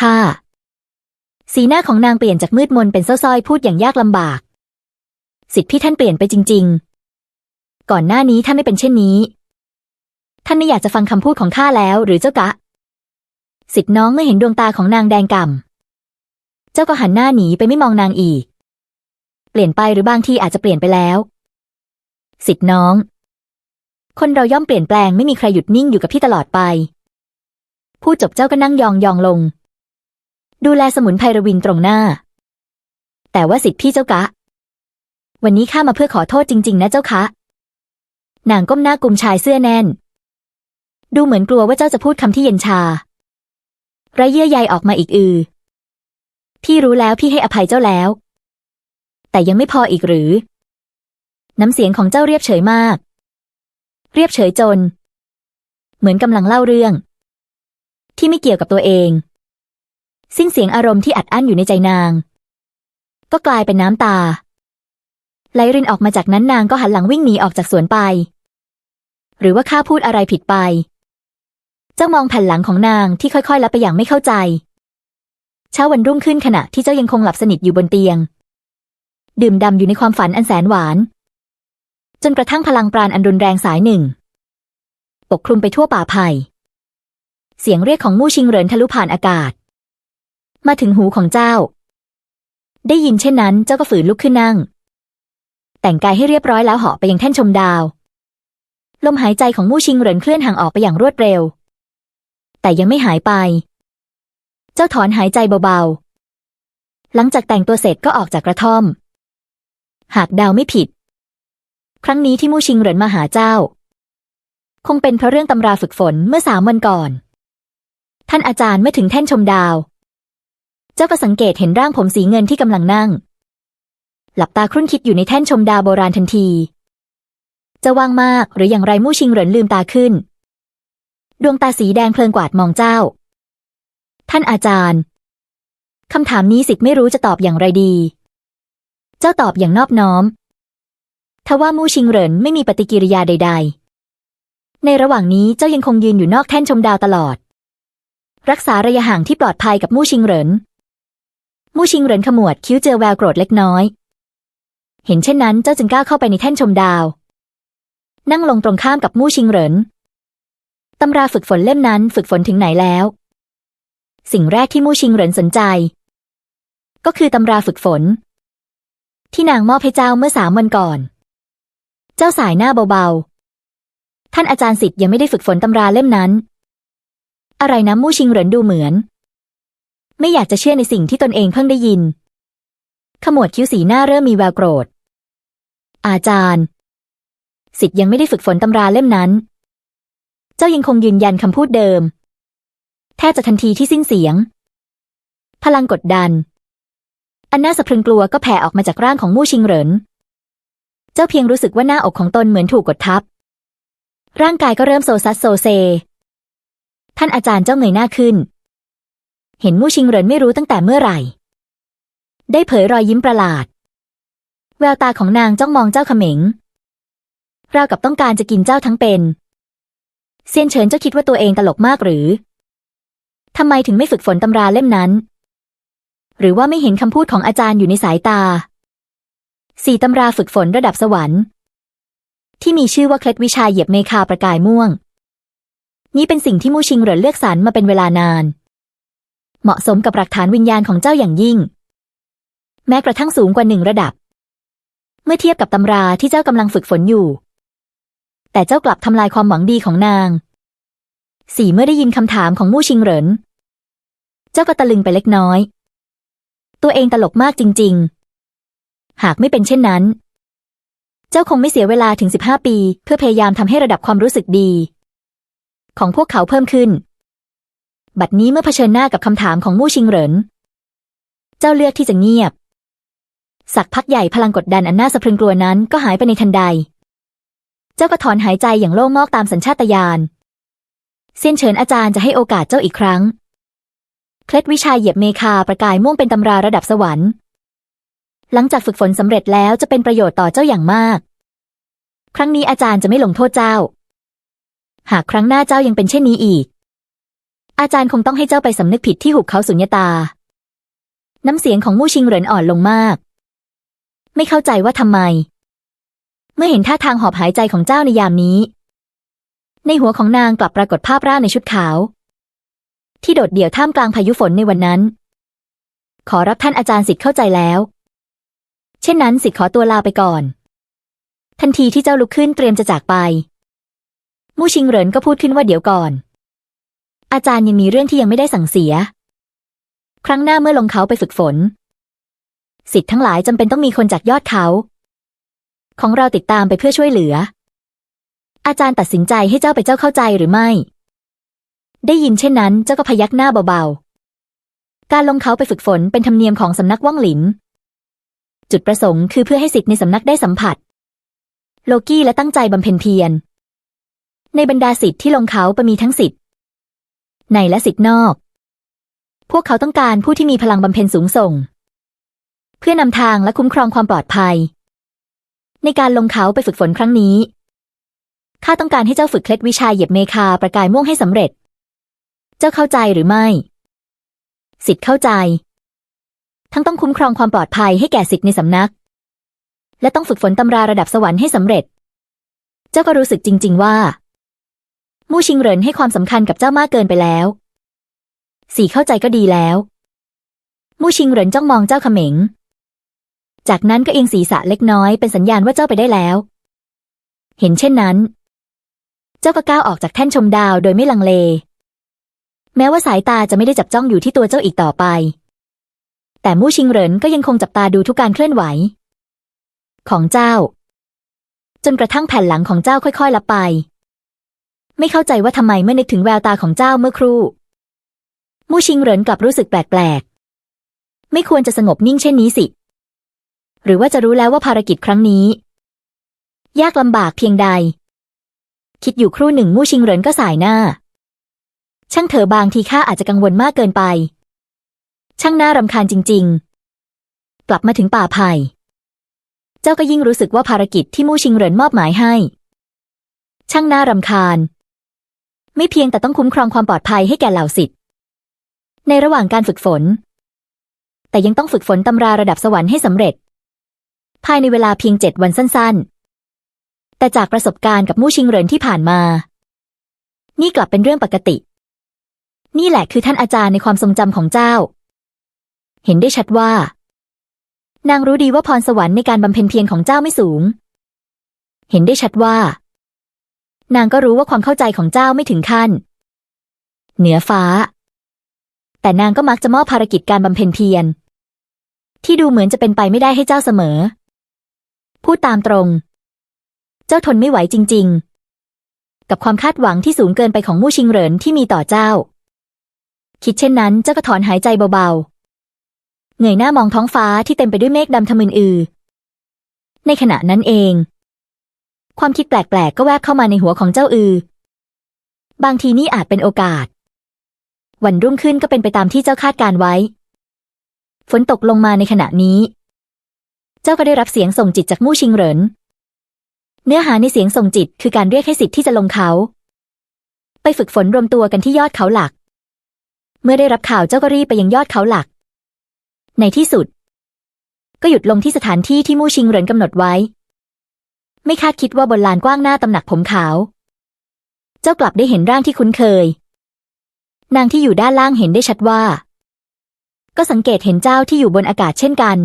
ค่ะ สีหน้าของนางเปลี่ยนจากมืดมนเป็นเศร้าๆพูดอย่างยากลำบาก สิทธิพี่ท่านเปลี่ยนไปจริง ๆ ก่อนหน้านี้ท่านไม่เป็นเช่นนี้ ท่านไม่อยากจะฟังคำพูดของข้าแล้ว หรือเจ้ากะ สิทธิน้องเมื่อเห็นดวงตาของนางแดงก่ำเจ้าก็หันหน้าหนีไปไม่มองนางอีก เปลี่ยนไปหรือบางทีอาจจะเปลี่ยนไปแล้ว สิทธิน้อง คนเราย่อมเปลี่ยนแปลงไม่มีใครหยุดนิ่งอยู่กับพี่ตลอดไปพูดจบเจ้าก็นั่งยองยองลง ดูแลสมุนไพรรวินตรงหน้า แต่ว่าสิทธิพี่เจ้ากะ วันนี้ข้ามาเพื่อขอโทษจริง ๆ นะเจ้าคะนางก้มหน้ากุมชายเสื้อแน่น ดูเหมือนกลัวว่าเจ้าจะพูดคำที่เย็นชาไรเยื่อใยออกมาอีกอือ พี่รู้แล้วพี่ให้อภัยเจ้าแล้ว แต่ยังไม่พออีกหรือ น้ำเสียงของเจ้าเรียบเฉยมาก เรียบเฉยจน เหมือนกำลังเล่าเรื่อง ที่ไม่เกี่ยวกับตัวเอง สิ้นเสียงอารมณ์ที่อัดอั้นอยู่ในใจนาง ก็กลายเป็นน้ำตา ไหลรินออกมาจากนั้นนางก็หันหลังวิ่งหนีออกจากสวนไป หรือว่าข้าพูดอะไรผิดไป เจ้ามองแผ่นหลังของนางที่ค่อยๆลับไปอย่างไม่เข้าใจ เช้าวันรุ่งขึ้นขณะที่เจ้ายังคงหลับสนิทอยู่บนเตียง ดื่มดำอยู่ในความฝันอันแสนหวาน จนกระทั่งพลังปราณอันรุนแรงสายหนึ่ง ปกคลุมไปทั่วป่าไผ่เสียงเรียกของมู่ชิงเหรินทะลุผ่านอากาศ มาถึงหูของเจ้า ได้ยินเช่นนั้นเจ้าก็ฝืนลุกขึ้นนั่ง แต่งกายให้เรียบร้อยแล้วเหาะไปยังแท่นชมดาว ลมหายใจของมู่ชิงเหรินเคลื่อนห่างออกไปอย่างรวดเร็ว แต่ยังไม่หายไป เจ้าถอนหายใจเบาๆ หลังจากแต่งตัวเสร็จก็ออกจากกระท่อม หากดาวไม่ผิด ครั้งนี้ที่มู่ชิงเหรินมาหาเจ้า คงเป็นเพราะเรื่องตำราฝึกฝนเมื่อสามวันก่อนท่านอาจารย์เมื่อถึงแท่นชมดาว เจ้าก็สังเกตเห็นร่างผมสีเงินที่กำลังนั่ง หลับตาครุ่นคิดอยู่ในแท่นชมดาวโบราณทันที จะว่างมากหรืออย่างไรมู่ชิงเหรินลืมตาขึ้น ดวงตาสีแดงเพลิงกวาดมองเจ้า ท่านอาจารย์คำถามนี้สิทธิ์ไม่รู้จะตอบอย่างไรดี เจ้าตอบอย่างนอบน้อมทว่ามู่ชิงเหรินไม่มีปฏิกิริยาใด ๆ ในระหว่างนี้เจ้ายังคงยืนอยู่นอกแท่นชมดาวตลอด รักษาระยะห่างที่ปลอดภัยกับมู่ชิงเหริน มู่ชิงเหรินขมวดคิ้วเจอแววโกรธเล็กน้อย เห็นเช่นนั้นเจ้าจึงก้าวเข้าไปในแท่นชมดาว นั่งลงตรงข้ามกับมู่ชิงเหรินตำราฝึกฝนเล่มนั้นฝึกฝนถึงไหนแล้ว สิ่งแรกที่มู่ชิงเหรินสนใจ ก็คือตำราฝึกฝน ที่นางมอบให้เจ้าเมื่อสามวันก่อน เจ้าสายหน้าเบาๆ ท่านอาจารย์สิทธิ์ยังไม่ได้ฝึกฝนตำราเล่มนั้น อะไรนะมู่ชิงเหรินดูเหมือน ไม่อยากจะเชื่อในสิ่งที่ตนเองเพิ่งได้ยิน ขมวดคิ้วสีหน้าเริ่มมีแววโกรธ อาจารย์ สิทธิ์ยังไม่ได้ฝึกฝนตำราเล่มนั้น เจ้ายังคงยืนยันคำพูดเดิม แทบจะทันทีที่สิ้นเสียง พลังกดดัน อันน่าสะพรึงกลัวก็แผ่ออกมาจากร่างของมู่ชิงเหริน เจ้าเพียงรู้สึกว่าหน้าอกของตนเหมือนถูกกดทับ ร่างกายก็เริ่มโซซัสโซเซท่านอาจารย์เจ้าเงยหน้าขึ้น เห็นมู่ชิงเหรินไม่รู้ตั้งแต่เมื่อไหร่ ได้เผยรอยยิ้มประหลาด แววตาของนางจ้องมองเจ้าเขม็งราวกับต้องการจะกินเจ้าทั้งเป็น เซียนเฉินเจ้าคิดว่าตัวเองตลกมากหรือทำไมถึงไม่ฝึกฝนตำราเล่มนั้น หรือว่าไม่เห็นคำพูดของอาจารย์อยู่ในสายตา สี่ตำราฝึกฝนระดับสวรรค์ ที่มีชื่อว่าเคล็ดวิชาเหยียบเมคาประกายม่วง นี่เป็นสิ่งที่มู่ชิงเหรินเลือกสรรมาเป็นเวลานาน เหมาะสมกับหลักฐานวิญญาณของเจ้าอย่างยิ่ง แม้กระทั่งสูงกว่าหนึ่งระดับ เมื่อเทียบกับตำราที่เจ้ากำลังฝึกฝนอยู่ แต่เจ้ากลับทำลายความหวังดีของนาง สีเมื่อได้ยินคำถามของมู่ชิงเหริน เจ้าก็ตะลึงไปเล็กน้อย ตัวเองตลกมากจริง ๆ หากไม่เป็นเช่นนั้น เจ้าคงไม่เสียเวลาถึงสิบห้าปี เพื่อพยายามทำให้ระดับความรู้สึกดี ของพวกเขาเพิ่มขึ้น บัดนี้เมื่อเผชิญหน้ากับคำถามของมู่ชิงเหริน เจ้าเลือกที่จะเงียบ สักพักใหญ่พลังกดดันอันน่าสะพรึงกลัวนั้นก็หายไปในทันใด เจ้าก็ถอนหายใจอย่างโล่งมอกตามสัญชาตญาณเซียนเฉินอาจารย์จะให้โอกาสเจ้าอีกครั้ง เคล็ดวิชาเหยียบเมคาประกายม่วงเป็นตำราระดับสวรรค์ หลังจากฝึกฝนสำเร็จแล้วจะเป็นประโยชน์ต่อเจ้าอย่างมาก ครั้งนี้อาจารย์จะไม่ลงโทษเจ้า หากครั้งหน้าเจ้ายังเป็นเช่นนี้อีก อาจารย์คงต้องให้เจ้าไปสำนึกผิดที่หุบเขาสุญญตา น้ำเสียงของมู่ชิงเหรินอ่อนลงมาก ไม่เข้าใจว่าทำไม เมื่อเห็นท่าทางหอบหายใจของเจ้าในยามนี้ ในหัวของนางกลับปรากฏภาพร่างในชุดขาว ที่โดดเดี่ยวท่ามกลางพายุฝนในวันนั้น ขอรับท่านอาจารย์สิทธิ์เข้าใจแล้ว เช่นนั้นสิทธิ์ขอตัวลาไปก่อน ทันทีที่เจ้าลุกขึ้นเตรียมจะจากไปมู่ชิงเหรินก็พูดขึ้นว่าเดี๋ยวก่อน อาจารย์ยังมีเรื่องที่ยังไม่ได้สั่งเสีย ครั้งหน้าเมื่อลงเขาไปฝึกฝน สิทธิ์ทั้งหลายจำเป็นต้องมีคนจากยอดเขา ของเราติดตามไปเพื่อช่วยเหลือ อาจารย์ตัดสินใจให้เจ้าไปเจ้าเข้าใจหรือไม่ ได้ยินเช่นนั้นเจ้าก็พยักหน้าเบาๆ การลงเขาไปฝึกฝนเป็นธรรมเนียมของสำนักว่องหลิน จุดประสงค์คือเพื่อให้สิทธิ์ในสำนักได้สัมผัส โลกี้และตั้งใจบำเพ็ญเพียรในบรรดาสิทธิ์ที่ลงเขาไปมีทั้งสิทธิ์ ในและสิทธิ์นอก พวกเขาต้องการผู้ที่มีพลังบำเพ็ญสูงส่ง เพื่อนำทางและคุ้มครองความปลอดภัย ในการลงเขาไปฝึกฝนครั้งนี้ ข้าต้องการให้เจ้าฝึกเคล็ดวิชาเหยียบเมคาประกายม่วงให้สำเร็จ เจ้าเข้าใจหรือไม่ สิทธิ์เข้าใจ ทั้งต้องคุ้มครองความปลอดภัยให้แก่สิทธิ์ในสำนัก และต้องฝึกฝนตำราระดับสวรรค์ให้สำเร็จ เจ้าก็รู้สึกจริง ๆ ว่า มู่ชิงเหรินให้ความสำคัญกับเจ้ามากเกินไปแล้ว สีเข้าใจก็ดีแล้ว มู่ชิงเหรินจ้องมองเจ้าเขม็ง จากนั้นก็เอียงศีรษะเล็กน้อยเป็นสัญญาณว่าเจ้าไปได้แล้ว เห็นเช่นนั้น เจ้าก็ก้าวออกจากแท่นชมดาวโดยไม่ลังเล แม้ว่าสายตาจะไม่ได้จับจ้องอยู่ที่ตัวเจ้าอีกต่อไป แต่มู่ชิงเหรินก็ยังคงจับตาดูทุกการเคลื่อนไหว ของเจ้า จนกระทั่งแผ่นหลังของเจ้าค่อยๆลับไป ไม่เข้าใจว่าทำไมเมื่อนึกถึงแววตาของเจ้าเมื่อครู่ มู่ชิงเหรินกลับรู้สึกแปลกๆ ไม่ควรจะสงบนิ่งเช่นนี้สิ หรือว่าจะรู้แล้วว่าภารกิจครั้งนี้ ยากลำบากเพียงใด คิดอยู่ครู่หนึ่งมู่ชิงเหรินก็สายหน้า ช่างเถอบางทีข้าอาจจะกังวลมากเกินไป ช่างน่ารำคาญจริง ๆ กลับมาถึงป่าไผ่เจ้าก็ยิ่งรู้สึกว่าภารกิจที่มู่ชิงเหรินมอบหมายให้ ช่างน่ารำคาญ ไม่เพียงแต่ต้องคุ้มครองความปลอดภัยให้แก่เหล่าสิทธิ์ในระหว่างการฝึกฝน แต่ยังต้องฝึกฝนตำราระดับสวรรค์ให้สำเร็จ ภายในเวลาเพียงเจ็ดวันสั้น ๆ แต่จากประสบการณ์กับมู่ชิงเหรินที่ผ่านมา นี่กลับเป็นเรื่องปกติ นี่แหละคือท่านอาจารย์ในความทรงจำของเจ้า เห็นได้ชัดว่า นางรู้ดีว่าพรสวรรค์ในการบำเพ็ญเพียรของเจ้าไม่สูง เห็นได้ชัดว่า นางก็รู้ว่าความเข้าใจของเจ้าไม่ถึงขั้น เหนือฟ้า แต่นางก็มักจะมอบภารกิจการบำเพ็ญเพียร ที่ดูเหมือนจะเป็นไปไม่ได้ให้เจ้าเสมอ พูดตามตรง เจ้าทนไม่ไหวจริง ๆ กับความคาดหวังที่สูงเกินไปของมู่ชิงเหรินที่มีต่อเจ้า คิดเช่นนั้นเจ้าก็ถอนหายใจเบาๆเงยหน้ามองท้องฟ้าที่เต็มไปด้วยเมฆดำทะมึนอือ ในขณะนั้นเอง ความคิดแปลกๆ ก็แวบเข้ามาในหัวของเจ้าอือ บางทีนี่อาจเป็นโอกาส วันรุ่งขึ้นก็เป็นไปตามที่เจ้าคาดการไว้ ฝนตกลงมาในขณะนี้ เจ้าก็ได้รับเสียงส่งจิตจากมู่ชิงเหริน เนื้อหาในเสียงส่งจิตคือการเรียกให้สิทธิ์ที่จะลงเขา ไปฝึกฝนรวมตัวกันที่ยอดเขาหลัก เมื่อได้รับข่าวเจ้าก็รีบไปยังยอดเขาหลัก ในที่สุด ก็หยุดลงที่สถานที่ที่มู่ชิงเหรินกำหนดไว้ ไม่คาดคิดว่าบนลานกว้างหน้าตำหนักผมขาว เจ้ากลับได้เห็นร่างที่คุ้นเคย นางที่อยู่ด้านล่างเห็นได้ชัดว่า ก็สังเกตเห็นเจ้าที่อยู่บนอากาศเช่นกัน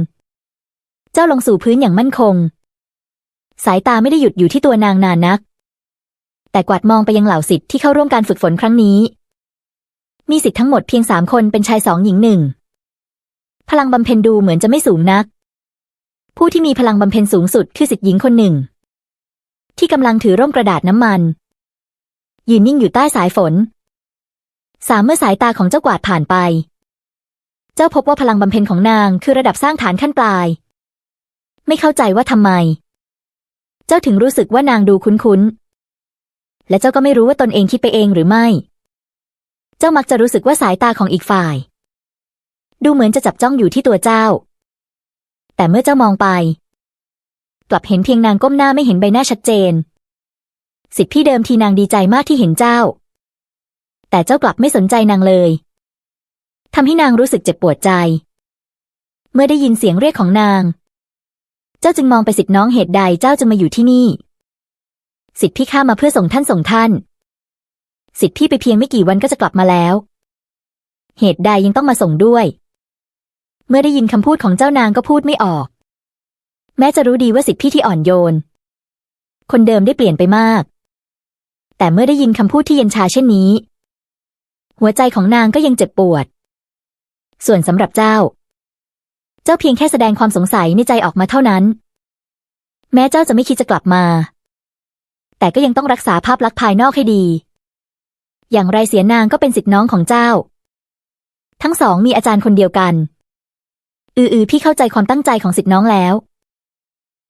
เจ้าลงสู่พื้นอย่างมั่นคง สายตาไม่ได้หยุดอยู่ที่ตัวนางนานนัก แต่กวาดมองไปยังเหล่าสิทธิ์ที่เข้าร่วมการฝึกฝนครั้งนี้ มีสิทธิ์ทั้งหมดเพียงสามคนเป็นชายสองหญิงหนึ่งพลังบำเพ็ญดูเหมือนจะไม่สูงนัก ผู้ที่มีพลังบำเพ็ญสูงสุดคือสิทธิ์หญิงคนหนึ่ง ที่กำลังถือร่มกระดาษน้ำมัน ยืนนิ่งอยู่ใต้สายฝน สามเมื่อสายตาของเจ้ากวาดผ่านไป เจ้าพบว่าพลังบำเพ็ญของนางคือระดับสร้างฐานขั้นปลาย ไม่เข้าใจว่าทำไม เจ้าถึงรู้สึกว่านางดูคุ้นๆ และเจ้าก็ไม่รู้ว่าตนเองคิดไปเองหรือไม่ เจ้ามักจะรู้สึกว่าสายตาของอีกฝ่าย ดูเหมือนจะจับจ้องอยู่ที่ตัวเจ้า แต่เมื่อเจ้ามองไป กลับเห็นเพียงนางก้มหน้าไม่เห็นใบหน้าชัดเจน สิทธิพี่เดิมทีนางดีใจมากที่เห็นเจ้า แต่เจ้ากลับไม่สนใจนางเลยทำให้นางรู้สึกเจ็บปวดใจ เมื่อได้ยินเสียงเรียกของนาง เจ้าจึงมองไปสิทธิน้องเหตุใดเจ้าจึงมาอยู่ที่นี่ สิทธิพี่ข้ามาเพื่อส่งท่านส่งท่าน สิทธิพี่ไปเพียงไม่กี่วันก็จะกลับมาแล้ว เหตุใดยังต้องมาส่งด้วย เมื่อได้ยินคำพูดของเจ้านางก็พูดไม่ออก แม้จะรู้ดีว่าสิทธิพี่ที่อ่อนโยน คนเดิมได้เปลี่ยนไปมาก แต่เมื่อได้ยินคำพูดที่เย็นชาเช่นนี้ หัวใจของนางก็ยังเจ็บปวด ส่วนสำหรับเจ้า เจ้าเพียงแค่แสดงความสงสัยในใจออกมาเท่านั้น แม้เจ้าจะไม่คิดจะกลับมา แต่ก็ยังต้องรักษาภาพลักษณ์ภายนอกให้ดี อย่างไรเสียนางก็เป็นสิทธิน้องของเจ้า ทั้งสองมีอาจารย์คนเดียวกัน อืออือพี่เข้าใจความตั้งใจของสิทธิน้องแล้ว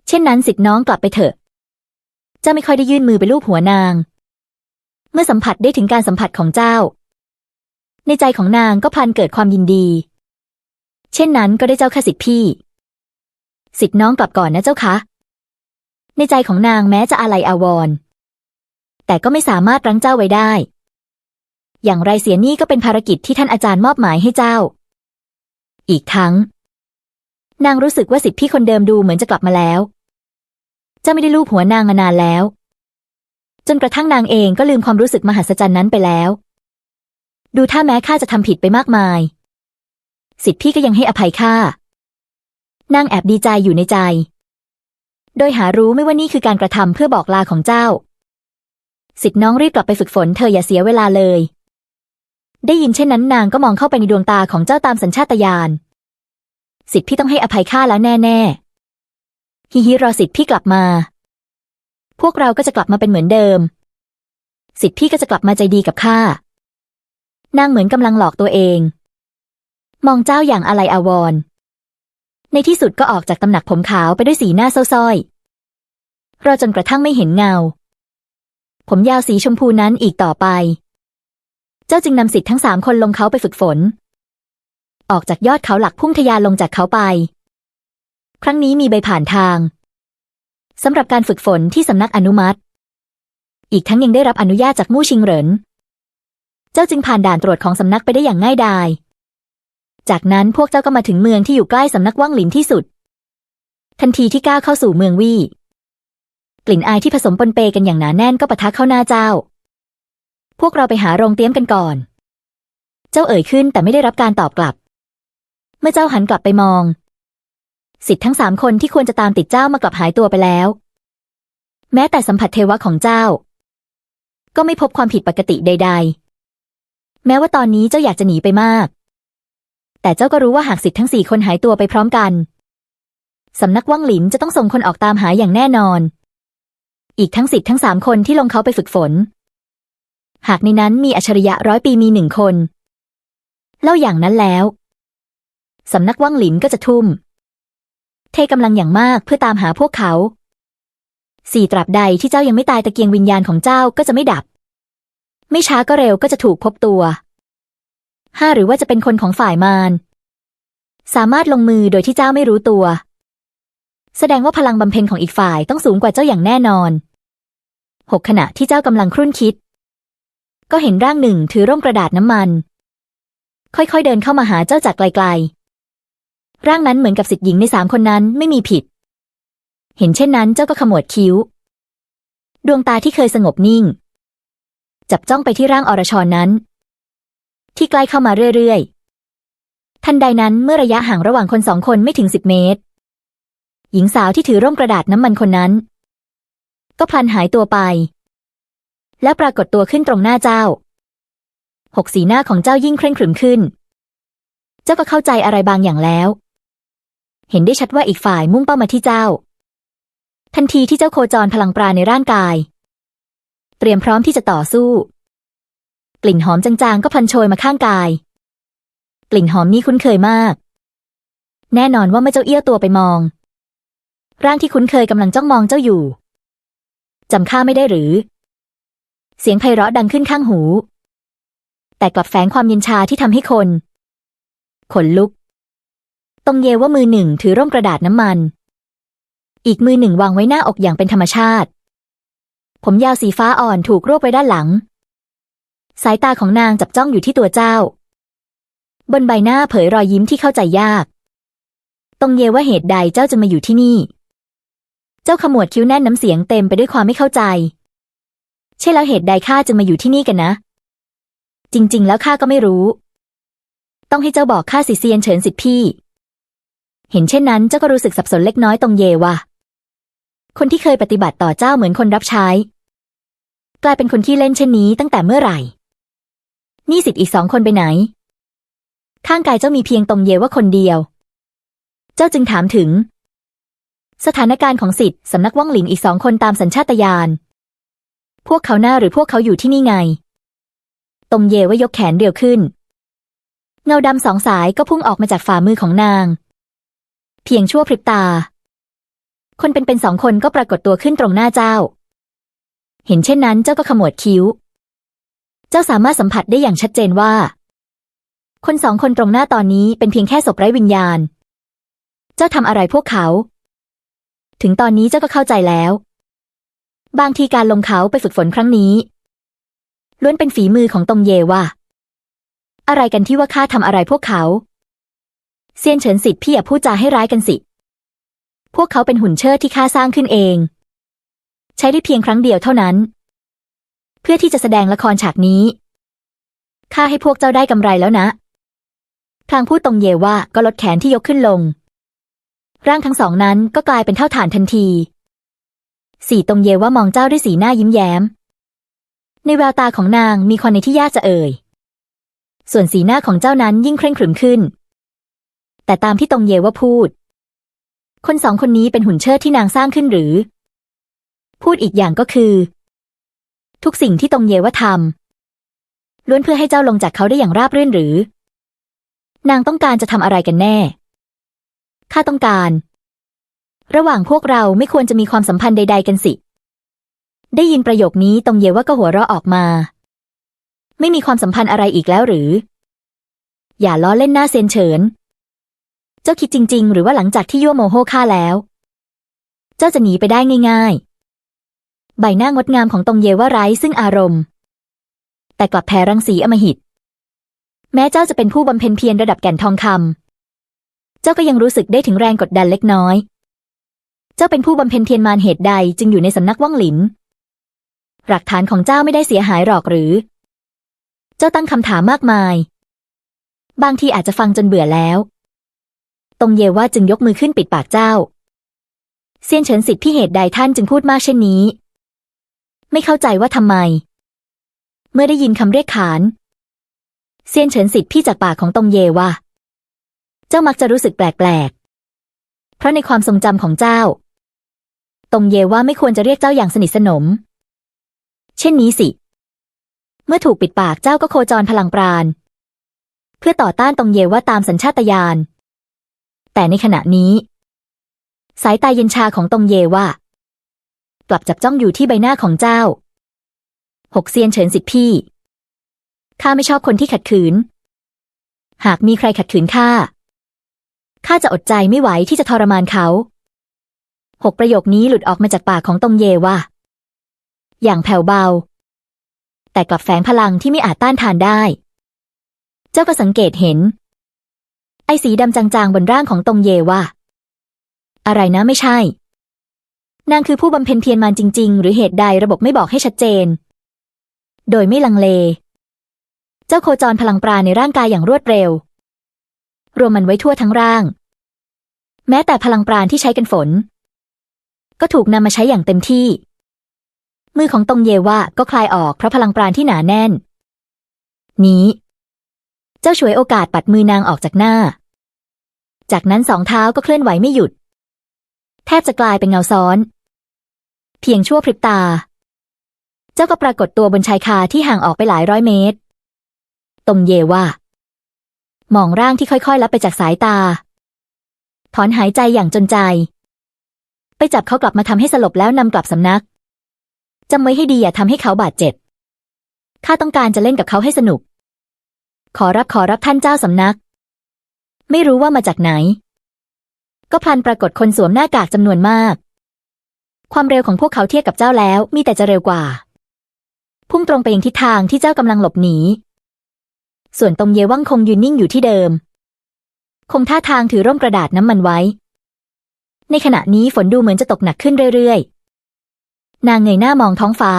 เช่นนั้นสิทธิน้องกลับไปเถอะ เจ้าไม่ค่อยได้ยื่นมือไปลูบหัวนาง เมื่อสัมผัสได้ถึงการสัมผัสของเจ้า ในใจของนางก็พลันเกิดความยินดี เช่นนั้นก็ได้เจ้าค่ะสิทธิพี่สิทธิน้องกลับก่อนนะเจ้าคะ ในใจของนางแม้จะอาลัยอาวรณ์แต่ก็ไม่สามารถรั้งเจ้าไว้ได้ อย่างไรเสียนี่ก็เป็นภารกิจที่ท่านอาจารย์มอบหมายให้เจ้า อีกทั้ง นางรู้สึกว่าสิทธิพี่คนเดิมดูเหมือนจะกลับมาแล้ว เจ้าไม่ได้ลูบหัวนางมานานแล้ว จนกระทั่งนางเองก็ลืมความรู้สึกมหัศจรรย์นั้นไปแล้ว ดูถ้าแม้ข้าจะทำผิดไปมากมาย สิทธิพี่ก็ยังให้อภัยข้านางแอบดีใจอยู่ในใจ โดยหารู้ไม่ว่านี่คือการกระทำเพื่อบอกลาของเจ้า สิทธิน้องรีบกลับไปฝึกฝนเธออย่าเสียเวลาเลย ได้ยินเช่นนั้นนางก็มองเข้าไปในดวงตาของเจ้าตามสัญชาตญาณสิทธิพี่ต้องให้อภัยข้าแล้วแน่ๆ ฮิฮิรอสิทธิพี่กลับมา พวกเราก็จะกลับมาเป็นเหมือนเดิม สิทธิพี่ก็จะกลับมาใจดีกับข้านางเหมือนกำลังหลอกตัวเอง มองเจ้าอย่างอะไรอาวร ในที่สุดก็ออกจากตำหนักผมขาวไปด้วยสีหน้าเศร้าส้อยรอจนกระทั่งไม่เห็นเงา ผมยาวสีชมพูนั้นอีกต่อไป เจ้าจึงนำสิทธิ์ทั้งสามคนลงเขาไปฝึกฝน ออกจากยอดเขาหลักพุ่งทะยานลงจากเขาไป ครั้งนี้มีใบผ่านทางสำหรับการฝึกฝนที่สำนักอนุมัติ อีกทั้งยังได้รับอนุญาตจากมู่ชิงเหริน เจ้าจึงผ่านด่านตรวจของสำนักไปได้อย่างง่ายดาย จากนั้นพวกเจ้าก็มาถึงเมืองที่อยู่ใกล้สำนักว่างหลินที่สุด ทันทีที่ก้าวเข้าสู่เมืองวี่ กลิ่นอายที่ผสมปนเปกันอย่างหนาแน่นก็ปะทะเข้าหน้าเจ้า พวกเราไปหาโรงเตี้ยมกันก่อน เจ้าเอ่ยขึ้นแต่ไม่ได้รับการตอบกลับ เมื่อเจ้าหันกลับไปมอง สิทธิ์ทั้งสามคนที่ควรจะตามติดเจ้ามากลับหายตัวไปแล้ว แม้แต่สัมผัสเทวะของเจ้า ก็ไม่พบความผิดปกติใด ๆ แม้ว่าตอนนี้เจ้าอยากจะหนีไปมาก แต่เจ้าก็รู้ว่าหากสิทธิ์ทั้งสี่คนหายตัวไปพร้อมกันสำนักว่างหลินจะต้องส่งคนออกตามหาอย่างแน่นอน อีกทั้งสิทธิ์ทั้งสามคนที่ลงเขาไปฝึกฝน หากในนั้นมีอัจฉริยะร้อยปีมีหนึ่งคน เล่าอย่างนั้นแล้ว สำนักว่างหลินก็จะทุ่ม เทกำลังอย่างมากเพื่อตามหาพวกเขาสี่ตราบใดที่เจ้ายังไม่ตายตะเกียงวิญญาณของเจ้าก็จะไม่ดับ ไม่ช้าก็เร็วก็จะถูกพบตัวห้าหรือว่าจะเป็นคนของฝ่ายมารสามารถลงมือโดยที่เจ้าไม่รู้ตัว แสดงว่าพลังบำเพ็ญของอีกฝ่ายต้องสูงกว่าเจ้าอย่างแน่นอนหกขณะที่เจ้ากำลังครุ่นคิด ก็เห็นร่างหนึ่งถือร่มกระดาษน้ำมัน ค่อยๆเดินเข้ามาหาเจ้าจากไกลๆ ร่างนั้นเหมือนกับสิทธิ์หญิงในสามคนนั้นไม่มีผิด เห็นเช่นนั้นเจ้าก็ขมวดคิ้ว ดวงตาที่เคยสงบนิ่ง จับจ้องไปที่ร่างอรชรนนั้น ที่ใกล้เข้ามาเรื่อยๆ ทันใดนั้นเมื่อระยะห่างระหว่างคนสองคนไม่ถึงสิบเมตร หญิงสาวที่ถือร่มกระดาษน้ำมันคนนั้น ก็พลันหายตัวไป และปรากฏตัวขึ้นตรงหน้าเจ้า หกสีหน้าของเจ้ายิ่งเคร่งขรึมขึ้นเจ้าก็เข้าใจอะไรบางอย่างแล้ว เห็นได้ชัดว่าอีกฝ่ายมุ่งเป้ามาที่เจ้า ทันทีที่เจ้าโคจรพลังปราในร่างกาย เตรียมพร้อมที่จะต่อสู้ กลิ่นหอมจางๆก็พันโชยมาข้างกาย กลิ่นหอมนี้คุ้นเคยมาก แน่นอนว่าเมื่อเจ้าเอี้ยวตัวไปมอง ร่างที่คุ้นเคยกำลังจ้องมองเจ้าอยู่จำข้าไม่ได้หรือ เสียงไพเราะดังขึ้นข้างหู แต่กลับแฝงความเย็นชาที่ทำให้คน ขนลุก ตรงเยว่ามือหนึ่งถือร่มกระดาษน้ำมัน อีกมือหนึ่งวางไว้หน้าอกอย่างเป็นธรรมชาติ ผมยาวสีฟ้าอ่อนถูกรวบไว้ด้านหลัง สายตาของนางจับจ้องอยู่ที่ตัวเจ้า บนใบหน้าเผยรอยยิ้มที่เข้าใจยากตรงเยว่าเหตุใดเจ้าจะมาอยู่ที่นี่ เจ้าขมวดคิ้วแน่นน้ำเสียงเต็มไปด้วยความไม่เข้าใจ ใช่แล้วเหตุใดข้าจึงมาอยู่ที่นี่กันนะ จริง ๆ แล้วข้าก็ไม่รู้ ต้องให้เจ้าบอกข้าสิเซียนเฉินสิทธิพี่ เห็นเช่นนั้นเจ้าก็รู้สึกสับสนเล็กน้อยตรงเยว่า คนที่เคยปฏิบัติต่อเจ้าเหมือนคนรับใช้ กลายเป็นคนที่เล่นเช่นนี้ตั้งแต่เมื่อไหร่ นี่สิทธิ์อีกสองคนไปไหน ข้างกายเจ้ามีเพียงตรงเยว่าคนเดียว เจ้าจึงถามถึง สถานการณ์ของสิทธิ์สำนักว่องหลินอีกสองคนตามสัญชาตญาณ พวกเขาหน้าหรือพวกเขาอยู่ที่นี่ไงตรงเยว่ายกแขนเรียวขึ้นเงาดำสองสายก็พุ่งออกมาจากฝ่ามือของนาง เพียงชั่วพริบตา คนเป็นเป็นสองคนก็ปรากฏตัวขึ้นตรงหน้าเจ้า เห็นเช่นนั้นเจ้าก็ขมวดคิ้ว เจ้าสามารถสัมผัสได้อย่างชัดเจนว่า คนสองคนตรงหน้าตอนนี้เป็นเพียงแค่ศพไร้วิญญาณ เจ้าทำอะไรพวกเขา ถึงตอนนี้เจ้าก็เข้าใจแล้ว บางทีการลงเขาไปฝึกฝนครั้งนี้ ล้วนเป็นฝีมือของตงเยว่าอะไรกันที่ว่าข้าทำอะไรพวกเขา เซียนเฉินสิทธิ์พี่อย่าพูดจาให้ร้ายกันสิ พวกเขาเป็นหุ่นเชิดที่ข้าสร้างขึ้นเอง ใช้ได้เพียงครั้งเดียวเท่านั้น เพื่อที่จะแสดงละครฉากนี้ข้าให้พวกเจ้าได้กำไรแล้วนะพลางพูดตรงเยว่าก็ลดแขนที่ยกขึ้นลง ร่างทั้งสองนั้นก็กลายเป็นเท่าฐานทันที สี่ตรงเยว่ามองเจ้าด้วยสีหน้ายิ้มแย้ม ในแววตาของนางมีความในที่ยากจะเอ่ย ส่วนสีหน้าของเจ้านั้นยิ่งเคร่งขรึมขึ้น แต่ตามที่ตรงเยว่าพูด คนสองคนนี้เป็นหุ่นเชิดที่นางสร้างขึ้นหรือ พูดอีกอย่างก็คือ ทุกสิ่งที่ตรงเยว่าทำล้วนเพื่อให้เจ้าลงจากเขาได้อย่างราบรื่นหรือ นางต้องการจะทำอะไรกันแน่ ข้าต้องการ ระหว่างพวกเราไม่ควรจะมีความสัมพันธ์ใด ๆ กันสิ ได้ยินประโยคนี้ตรงเยว่าก็หัวเราะออกมา ไม่มีความสัมพันธ์อะไรอีกแล้วหรือ อย่าล้อเล่นหน้าเซนเฉิน เจ้าคิดจริง ๆ หรือว่าหลังจากที่ยั่วโมโหข้าแล้ว เจ้าจะหนีไปได้ง่าย ๆ ใบหน้างดงามของตรงเยว่าไร้ซึ่งอารมณ์ แต่กลับแผ่รังสีอมหิต แม้เจ้าจะเป็นผู้บำเพ็ญเพียรระดับแก่นทองคำเจ้าก็ยังรู้สึกได้ถึงแรงกดดันเล็กน้อย เจ้าเป็นผู้บำเพ็ญเพียรมารเหตุใดจึงอยู่ในสำนักว่องหลิน หลักฐานของเจ้าไม่ได้เสียหายหรอกหรือ เจ้าตั้งคำถามมากมายบางทีอาจจะฟังจนเบื่อแล้ว ตงเยว่าจึงยกมือขึ้นปิดปากเจ้า เซียนเฉินสิทธิ์พี่เหตุใดท่านจึงพูดมากเช่นนี้ ไม่เข้าใจว่าทำไม เมื่อได้ยินคำเรียกขาน เซียนเฉินสิทธิ์พี่จากปากของตงเยว่า เจ้ามักจะรู้สึกแปลกๆ เพราะในความทรงจำของเจ้า ตงเยว่าไม่ควรจะเรียกเจ้าอย่างสนิทสนม เช่นนี้สิ เมื่อถูกปิดปากเจ้าก็โคจรพลังปราณเพื่อต่อต้านตงเยว่าตามสัญชาตญาณ แต่ในขณะนี้ สายตาเย็นชาของตงเยว่า กลับจับจ้องอยู่ที่ใบหน้าของเจ้า หกเซียนเฉินสิทธิพี่ ข้าไม่ชอบคนที่ขัดขืน หากมีใครขัดขืนข้า ข้าจะอดใจไม่ไหวที่จะทรมานเขา หกประโยคนี้หลุดออกมาจากปากของตงเยว่า อย่างแผ่วเบา แต่กลับแฝงพลังที่ไม่อาจต้านทานได้ เจ้าก็สังเกตเห็น ไอ้สีดำจางๆบนร่างของตรงเยว่า อะไรนะไม่ใช่ นางคือผู้บำเพ็ญเพียรมารจริง ๆ หรือเหตุใดระบบไม่บอกให้ชัดเจน โดยไม่ลังเล เจ้าโคจรพลังปราในร่างกายอย่างรวดเร็ว รวมมันไว้ทั่วทั้งร่าง แม้แต่พลังปราณที่ใช้กันฝน ก็ถูกนำมาใช้อย่างเต็มที่ มือของตงเยว่าก็คลายออกเพราะพลังปราณที่หนาแน่น นี้ เจ้าฉวยโอกาสปัดมือนางออกจากหน้า จากนั้นสองเท้าก็เคลื่อนไหวไม่หยุด แทบจะกลายเป็นเงาซ้อน เพียงชั่วพริบตา เจ้าก็ปรากฏตัวบนชายคาที่ห่างออกไปหลายร้อยเมตร ตรงเยว่า มองร่างที่ค่อยๆลับไปจากสายตา ถอนหายใจอย่างจนใจ ไปจับเขากลับมาทำให้สลบแล้วนำกลับสำนักจำไว้ให้ดีอย่าทำให้เขาบาดเจ็บข้าต้องการจะเล่นกับเขาให้สนุก ขอรับขอรับท่านเจ้าสำนัก ไม่รู้ว่ามาจากไหน ก็พลันปรากฏคนสวมหน้ากากจำนวนมาก ความเร็วของพวกเขาเทียบกับเจ้าแล้วมีแต่จะเร็วกว่า พุ่งตรงไปยังทิศทางที่เจ้ากำลังหลบหนี ส่วนตรงเยว่างคงยืนนิ่งอยู่ที่เดิม คงท่าทางถือร่มกระดาษน้ำมันไว้ ในขณะนี้ฝนดูเหมือนจะตกหนักขึ้นเรื่อยๆ นางเงยหน้ามองท้องฟ้า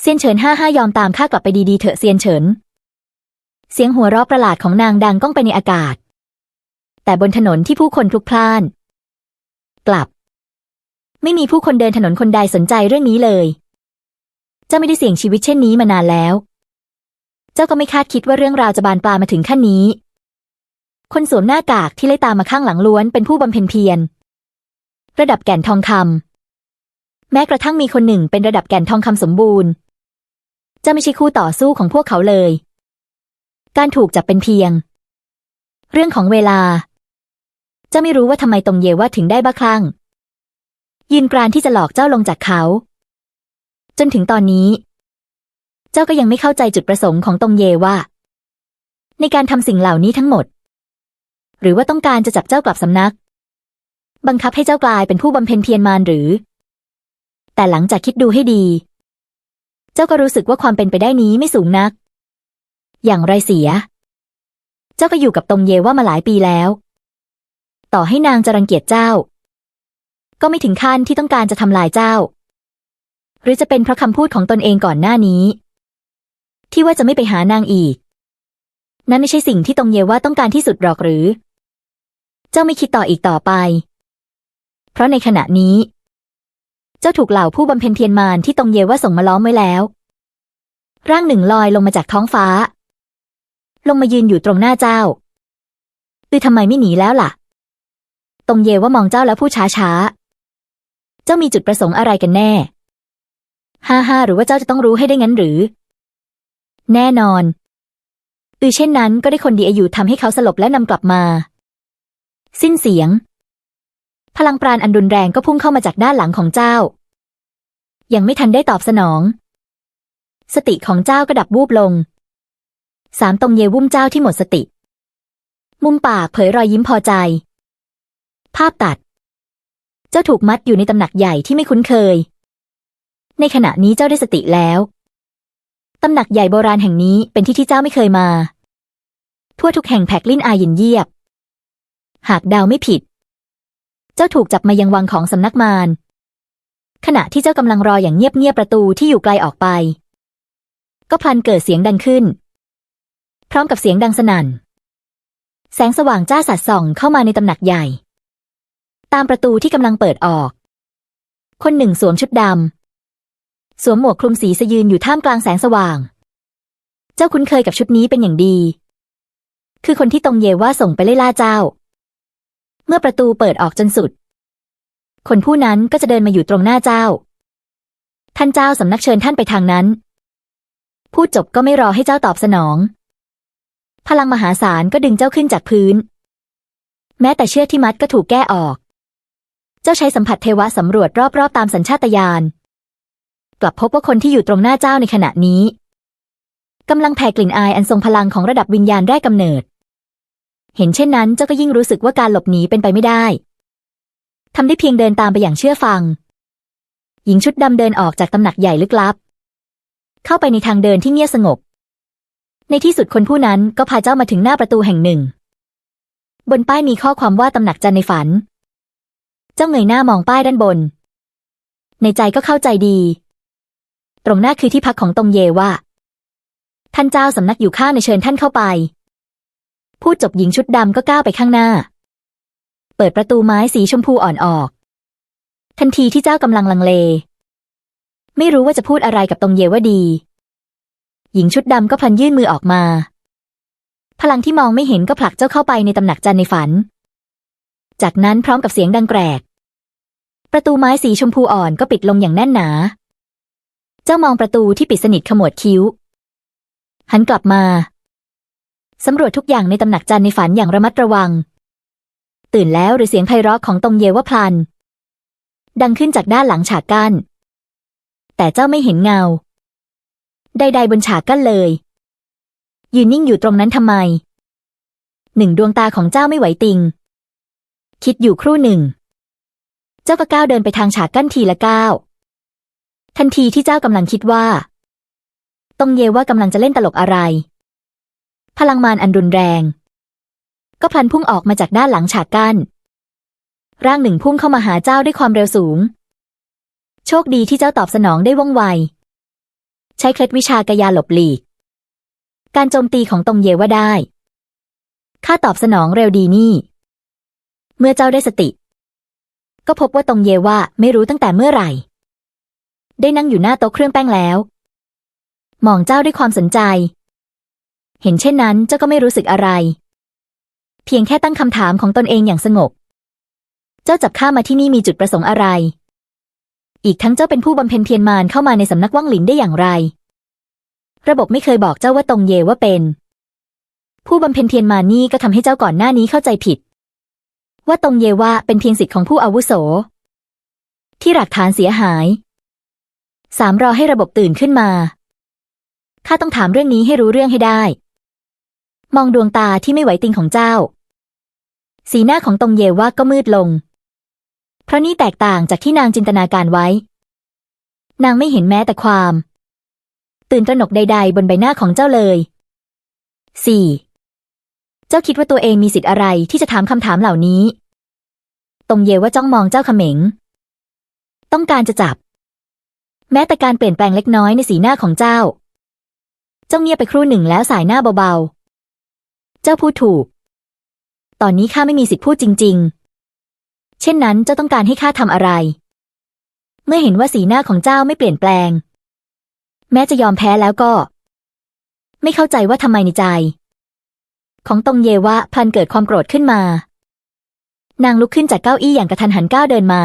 เซียนเฉินห้าห้ายอมตามข้ากลับไปดีๆเถอะเซียนเฉิน เสียงหัวเราะประหลาดของนางดังก้องไปในอากาศ แต่บนถนนที่ผู้คนพลุกพล่าน กลับ ไม่มีผู้คนเดินถนนคนใดสนใจเรื่องนี้เลย เจ้าไม่ได้เสี่ยงชีวิตเช่นนี้มานานแล้ว เจ้าก็ไม่คาดคิดว่าเรื่องราวจะบานปลายมาถึงขั้นนี้ คนสวมหน้ากากที่ไล่ตามมาข้างหลังล้วนเป็นผู้บำเพ็ญเพียร ระดับแก่นทองคำแม้กระทั่งมีคนหนึ่งเป็นระดับแก่นทองคำสมบูรณ์ เจ้าไม่ใช่คู่ต่อสู้ของพวกเขาเลย การถูกจับเป็นเพียง เรื่องของเวลา เจ้าไม่รู้ว่าทำไมตรงเยว่าถึงได้บ้าคลั่งยืนกรานที่จะหลอกเจ้าลงจากเขา จนถึงตอนนี้ เจ้าก็ยังไม่เข้าใจจุดประสงค์ของตรงเยว่า ในการทำสิ่งเหล่านี้ทั้งหมด หรือว่าต้องการจะจับเจ้ากลับสำนัก บังคับให้เจ้ากลายเป็นผู้บำเพ็ญเพียรมารหรือ แต่หลังจากคิดดูให้ดี เจ้าก็รู้สึกว่าความเป็นไปได้นี้ไม่สูงนัก อย่างไรเสีย เจ้าก็อยู่กับตรงเยว่ามาหลายปีแล้ว ต่อให้นางจะรังเกียจเจ้า ก็ไม่ถึงขั้นที่ต้องการจะทำลายเจ้า หรือจะเป็นเพราะคำพูดของตนเองก่อนหน้านี้ ที่ว่าจะไม่ไปหานางอีก นั่นไม่ใช่สิ่งที่ตรงเยว่าต้องการที่สุดหรอกหรือ เจ้าไม่คิดต่ออีกต่อไป เพราะในขณะนี้ เจ้าถูกเหล่าผู้บำเพ็ญเพียรมารที่ตรงเยว่าส่งมาล้อมไว้แล้วร่างหนึ่งลอยลงมาจากท้องฟ้า ลงมายืนอยู่ตรงหน้าเจ้าอือทำไมไม่หนีแล้วล่ะ ตรงเยว่ามองเจ้าแล้วพูดช้าช้าๆ เจ้ามีจุดประสงค์อะไรกันแน่ ฮ่าฮ่าหรือว่าเจ้าจะต้องรู้ให้ได้งั้นหรือ แน่นอนอือเช่นนั้นก็ได้คนดีอายุทำให้เขาสลบและนำกลับมา สิ้นเสียง พลังปราณอันรุนแรงก็พุ่งเข้ามาจากด้านหลังของเจ้า ยังไม่ทันได้ตอบสนอง สติของเจ้าก็ดับวูบลง สามตรงเยวุ้มเจ้าที่หมดสติ มุมปากเผยรอยยิ้มพอใจ ภาพตัด เจ้าถูกมัดอยู่ในตำหนักใหญ่ที่ไม่คุ้นเคย ในขณะนี้เจ้าได้สติแล้ว ตำหนักใหญ่โบราณแห่งนี้เป็นที่ที่เจ้าไม่เคยมา ทั่วทุกแห่งแผกลิ้นอายเย็นเยียบ หากเดาไม่ผิด เจ้าถูกจับมายังวังของสำนักมารขณะที่เจ้ากำลังรออย่างเงียบๆประตูที่อยู่ไกลออกไป ก็พลันเกิดเสียงดังขึ้น พร้อมกับเสียงดังสนั่น แสงสว่างจ้าสัดส่องเข้ามาในตำหนักใหญ่ ตามประตูที่กำลังเปิดออก คนหนึ่งสวมชุดดำ สวมหมวกคลุมสีสยืนอยู่ท่ามกลางแสงสว่าง เจ้าคุ้นเคยกับชุดนี้เป็นอย่างดี คือคนที่ตรงเยว่าส่งไปไล่ล่าเจ้า เมื่อประตูเปิดออกจนสุด คนผู้นั้นก็จะเดินมาอยู่ตรงหน้าเจ้า ท่านเจ้าสำนักเชิญท่านไปทางนั้นพูดจบก็ไม่รอให้เจ้าตอบสนอง พลังมหาศาลก็ดึงเจ้าขึ้นจากพื้น แม้แต่เชือกที่มัดก็ถูกแก้ออก เจ้าใช้สัมผัสเทวะสำรวจรอบๆตามสัญชาตญาณ กลับพบว่าคนที่อยู่ตรงหน้าเจ้าในขณะนี้กำลังแผ่กลิ่นอายอันทรงพลังของระดับวิญญาณแรกกำเนิด เห็นเช่นนั้นเจ้าก็ยิ่งรู้สึกว่าการหลบหนีเป็นไปไม่ได้ทำได้เพียงเดินตามไปอย่างเชื่อฟัง หญิงชุดดำเดินออกจากตำหนักใหญ่ลึกลับ เข้าไปในทางเดินที่เงียบสงบ ในที่สุดคนผู้นั้นก็พาเจ้ามาถึงหน้าประตูแห่งหนึ่ง บนป้ายมีข้อความว่าตำหนักจันในฝัน เจ้าเงยหน้ามองป้ายด้านบน ในใจก็เข้าใจดี ตรงหน้าคือที่พักของตงเยว่า ท่านเจ้าสำนักอยู่ข้างในเชิญท่านเข้าไป พูดจบหญิงชุดดำก็ก้าวไปข้างหน้า เปิดประตูไม้สีชมพูอ่อนออก ทันทีที่เจ้ากำลังลังเล ไม่รู้ว่าจะพูดอะไรกับตงเยว่าดี หญิงชุดดำก็พลันยื่นมือออกมา พลังที่มองไม่เห็นก็ผลักเจ้าเข้าไปในตำหนักจันในฝัน จากนั้นพร้อมกับเสียงดังแกรก ประตูไม้สีชมพูอ่อนก็ปิดลงอย่างแน่นหนา เจ้ามองประตูที่ปิดสนิทขมวดคิ้ว หันกลับมาสำรวจทุกอย่างในตำหนักจันในฝันอย่างระมัดระวัง ตื่นแล้วหรือเสียงไพเราะของตรงเยว่าพลัน ดังขึ้นจากด้านหลังฉากกั้น แต่เจ้าไม่เห็นเงา ใดๆบนฉากกั้นเลย ยืนนิ่งอยู่ตรงนั้นทำไม หนึ่งดวงตาของเจ้าไม่ไหวติง คิดอยู่ครู่หนึ่ง เจ้าก็ก้าวเดินไปทางฉากกั้นทีละก้าวทันทีที่เจ้ากำลังคิดว่าตงเยว่ากำลังจะเล่นตลกอะไร พลังมารอันรุนแรง ก็พลันพุ่งออกมาจากด้านหลังฉากกั้น ร่างหนึ่งพุ่งเข้ามาหาเจ้าด้วยความเร็วสูง โชคดีที่เจ้าตอบสนองได้ว่องไว ใช้เคล็ดวิชากายาหลบหลีก การโจมตีของตงเยว่าได้ข้าตอบสนองเร็วดีนี่ เมื่อเจ้าได้สติ ก็พบว่าตงเยว่าไม่รู้ตั้งแต่เมื่อไหร่ ได้นั่งอยู่หน้าโต๊ะเครื่องแป้งแล้วมองเจ้าด้วยความสนใจ เห็นเช่นนั้นเจ้าก็ไม่รู้สึกอะไร เพียงแค่ตั้งคำถามของตนเองอย่างสงบ เจ้าจับข้ามาที่นี่มีจุดประสงค์อะไร อีกทั้งเจ้าเป็นผู้บำเพ็ญเพียรมารเข้ามาในสำนักว่างหลินได้อย่างไร ระบบไม่เคยบอกเจ้าว่าตรงเยว่าเป็น ผู้บำเพ็ญเพียรมานี่ก็ทำให้เจ้าก่อนหน้านี้เข้าใจผิด ว่าตรงเยว่าเป็นเพียงสิทธิ์ของผู้อาวุโส ที่หลักฐานเสียหายสามรอให้ระบบตื่นขึ้นมาข้าต้องถามเรื่องนี้ให้รู้เรื่องให้ได้ มองดวงตาที่ไม่ไหวติงของเจ้า สีหน้าของตรงเยว่าก็มืดลง เพราะนี่แตกต่างจากที่นางจินตนาการไว้ นางไม่เห็นแม้แต่ความ ตื่นตระหนกใด ๆ บนใบหน้าของเจ้าเลยสี่เจ้าคิดว่าตัวเองมีสิทธิ์อะไรที่จะถามคำถามเหล่านี้ ตงเยว่าจ้องมองเจ้าเขม็ง ต้องการจะจับ แม้แต่การเปลี่ยนแปลงเล็กน้อยในสีหน้าของเจ้า เจ้าเงียบไปครู่หนึ่งแล้วสายหน้าเบาๆ เจ้าพูดถูก ตอนนี้ข้าไม่มีสิทธิ์พูดจริง ๆ เช่นนั้นเจ้าต้องการให้ข้าทำอะไร เมื่อเห็นว่าสีหน้าของเจ้าไม่เปลี่ยนแปลง แม้จะยอมแพ้แล้วก็ ไม่เข้าใจว่าทำไมในใจ ของตงเยวะพันเกิดความโกรธขึ้นมา นางลุกขึ้นจากเก้าอี้อย่างกระทันหันก้าวเดินมา